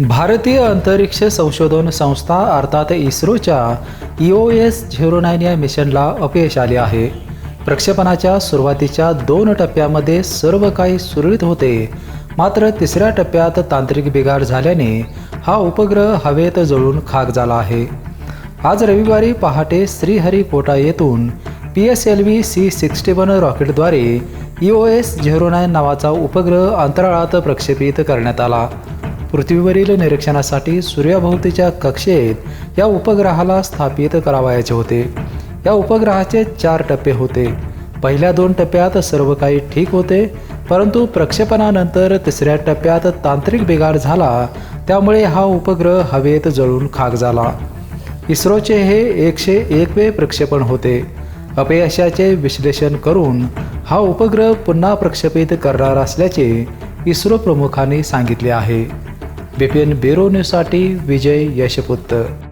भारतीय अंतरिक्ष संशोधन संस्था अर्थात इस्रोच्या E O S zero nine या मिशनला अपयश आले आहे. प्रक्षेपणाच्या सुरुवातीच्या दोन टप्प्यामध्ये सर्व काही सुरळीत होते. मात्र तिसऱ्या टप्प्यात तांत्रिक बिघाड झाल्याने हा उपग्रह हवेत जळून खाक झाला आहे. आज रविवारी पहाटे श्रीहरिकोटा येथून P S L V C sixty one रॉकेटद्वारे E O S zero nine नावाचा उपग्रह अंतराळात प्रक्षेपित करण्यात आला. पृथ्वीवरील निरीक्षणासाठी सूर्याभोवतीच्या कक्षेत या उपग्रहाला स्थापित करावायचे होते. या उपग्रहाचे चार टप्पे होते. पहिल्या दोन टप्प्यात सर्व काही ठीक होते परंतु प्रक्षेपणानंतर तिसऱ्या टप्प्यात तांत्रिक बिघाड झाला त्यामुळे हा उपग्रह हवेत जळून खाक झाला. इस्रोचे हे एकशे एकवे प्रक्षेपण होते. अपयशाचे विश्लेषण करून हा उपग्रह पुन्हा प्रक्षेपित करणार असल्याचे इस्रो प्रमुखांनी सांगितले आहे. बिपिन ब्युरो न्यूजसाठी विजय यशपुत्र.